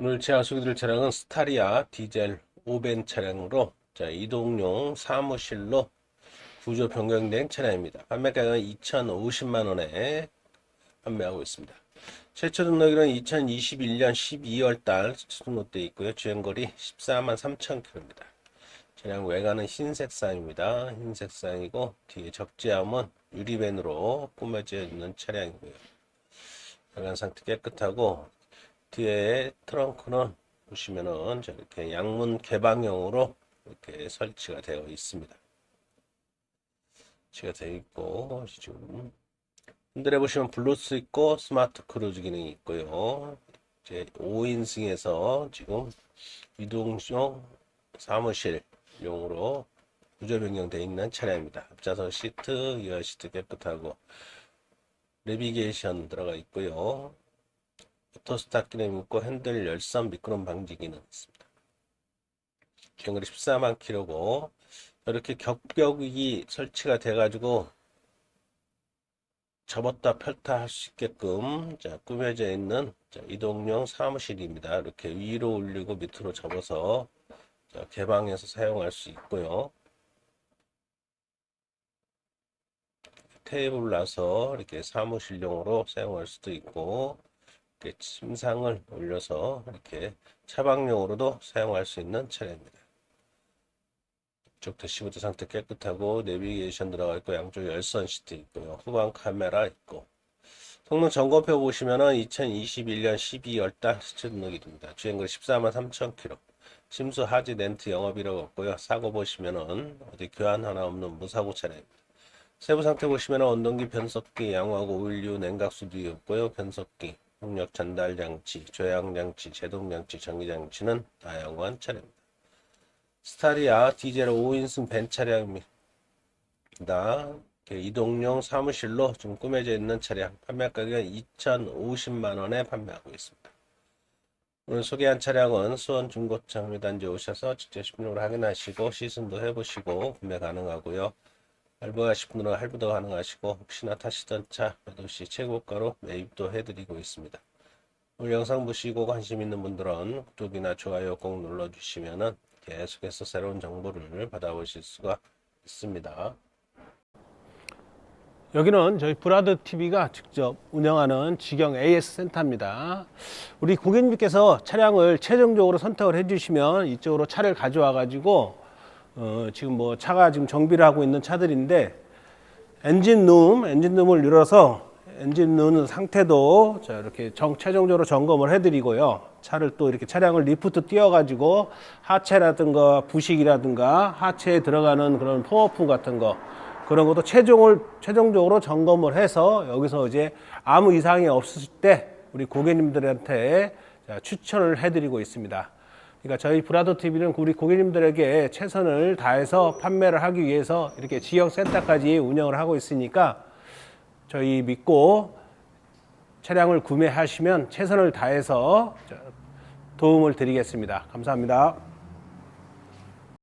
오늘 제가 소개드릴 차량은 스타리아 디젤 5벤 차량으로 자, 이동용 사무실로 구조 변경된 차량입니다. 판매가는 2,050만 원에 판매하고 있습니다. 최초 등록일은 2021년 12월 달 등록돼 있고요. 주행거리 14만 3천 킬로입니다. 차량 외관은 흰색상입니다. 흰색상이고 뒤에 적재함은 유리벤으로 꾸며져 있는 차량이고요. 외관 상태 깨끗하고 뒤에 트렁크는 보시면은 저렇게 양문 개방형으로 이렇게 설치가 되어 있습니다. 설치가 되어 있고 지금 흔들어 보시면 블루투스 있고 스마트 크루즈 기능이 있고요. 이제 5인승에서 지금 이동용 사무실용으로 구조 변경되어 있는 차량입니다. 앞좌석 시트, 이어 시트 깨끗하고 내비게이션 들어가 있고요. 오토스타트 기능 있고 핸들 열선 미끄럼 방지 기능 있습니다. 주행거리 14만 킬로고 이렇게 격벽이 설치가 돼 가지고 접었다 펼다 할 수 있게끔 자, 꾸며져 있는 자, 이동용 사무실입니다. 이렇게 위로 올리고 밑으로 접어서 자, 개방해서 사용할 수 있고요. 테이블 놔서 이렇게 사무실용으로 사용할 수도 있고 이렇게 침상을 올려서 이렇게 차박용으로도 사용할 수 있는 차량입니다. 이쪽 대시보드 상태 깨끗하고 내비게이션 들어가 있고 양쪽 열선 시트 있고요. 후방 카메라 있고 성능 점검표 보시면은 2021년 12월 달 수출 등록이 됩니다. 주행거리 14만 3천 킬로. 심수 하지 렌트 영업 이력 없고요. 사고 보시면은 어디 교환 하나 없는 무사고 차량입니다. 세부 상태 보시면 원동기 변속기, 양호하고 오일류, 냉각수도 없고요. 변속기, 풍력 전달 장치, 조향 장치, 제동 장치, 전기 장치는 다 양호한 차량입니다. 스타리아 디젤 5인승 벤 차량입니다. 이동용 사무실로 지금 꾸며져 있는 차량 판매 가격은 2,050만 원에 판매하고 있습니다. 오늘 소개한 차량은 수원 중고차 매단지 오셔서 직접 신용을 확인하시고 시승도 해보시고 구매 가능하고요. 할부하실 분들은 할부도 가능하시고 혹시나 타시던 차 매도시 최고가로 매입도 해드리고 있습니다. 오늘 영상 보시고 관심 있는 분들은 구독이나 좋아요 꼭 눌러주시면은 계속해서 새로운 정보를 받아보실 수가 있습니다. 여기는 저희 브라드 TV가 직접 운영하는 직영 AS 센터입니다. 우리 고객님께서 차량을 최종적으로 선택을 해주시면 이쪽으로 차를 가져와 가지고 어, 지금 뭐 차가 지금 정비를 하고 있는 차들인데 엔진 룸, 엔진 룸을 열어서 엔진 룸 상태도 자 이렇게 정, 최종적으로 점검을 해드리고요. 차를 또 이렇게 차량을 리프트 띄워가지고 하체라든가 부식이라든가 하체에 들어가는 그런 포어품 같은 거 그런 것도 최종을 최종적으로 점검을 해서 여기서 이제 아무 이상이 없을 때 우리 고객님들한테 자, 추천을 해드리고 있습니다. 그러니까 저희 브라더 TV는 우리 고객님들에게 최선을 다해서 판매를 하기 위해서 이렇게 지역 센터까지 운영을 하고 있으니까 저희 믿고 차량을 구매하시면 최선을 다해서 도움을 드리겠습니다. 감사합니다.